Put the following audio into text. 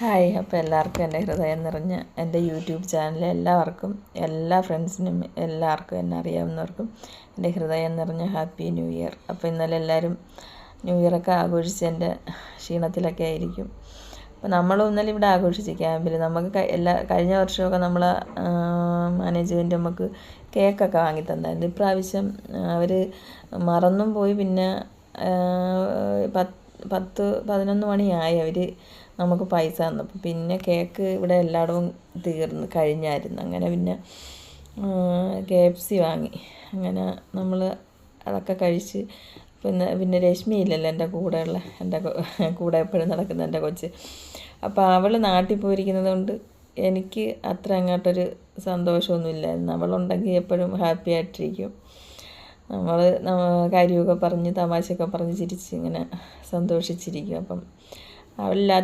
Hi അപ്പോൾ എല്ലാവർക്കും എന്റെ ഹൃദയം നിറഞ്ഞ എന്റെ യൂട്യൂബ് ചാനലിൽ എല്ലാവർക്കും എല്ലാ ഫ്രണ്ട്സിനും എല്ലാവർക്കും എന്നെ അറിയാവുന്നവർക്കും എന്റെ ഹൃദയം നിറഞ്ഞ ഹാപ്പി ന്യൂ ഇയർ. അപ്പോൾ ഇന്നലെ എല്ലാവരും ന്യൂ ഇയറൊക്കെ ആഘോഷിച്ച് എന്റെ ക്ഷീണത്തിലൊക്കെ ആയിരിക്കും. അപ്പോൾ നമ്മളും ഇന്നലെ ഇവിടെ ആഘോഷിച്ച് ക്യാമ്പിൽ നമുക്ക് എല്ലാ കഴിഞ്ഞ വർഷമൊക്കെ നമ്മൾ മാനേജ്മെന്റ് നമുക്ക് കേക്കൊക്കെ വാങ്ങി തന്നായിരുന്നു. ഇപ്രാവശ്യം അവർ മറന്നും പോയി. പിന്നെ പത്ത് പത്ത് പതിനൊന്ന് മണിയായി അവർ നമുക്ക് പൈസ തന്നപ്പോൾ പിന്നെ കേക്ക് ഇവിടെ എല്ലായിടവും തീർന്ന് കഴിഞ്ഞായിരുന്നു. അങ്ങനെ പിന്നെ കെ എഫ് സി വാങ്ങി. അങ്ങനെ നമ്മൾ അതൊക്കെ കഴിച്ച് പിന്നെ പിന്നെ രശ്മി ഇല്ലല്ലോ എന്റെ കൂടെയുള്ള എന്റെ കൂടെ എപ്പോഴും നടക്കുന്ന എന്റെ കൊച്ച്. അപ്പോൾ അവൾ നാട്ടിൽ പോയിരിക്കുന്നത് കൊണ്ട് എനിക്ക് അത്ര അങ്ങോട്ടൊരു സന്തോഷമൊന്നുമില്ലായിരുന്നു അവളുണ്ടെങ്കിൽ എപ്പോഴും ഹാപ്പി ആയിട്ടിരിക്കും. നമ്മൾ കാര്യമൊക്കെ പറഞ്ഞ് തമാശയൊക്കെ പറഞ്ഞ് ചിരിച്ച് ഇങ്ങനെ സന്തോഷിച്ചിരിക്കും. അപ്പം അവളില്ലാത്ത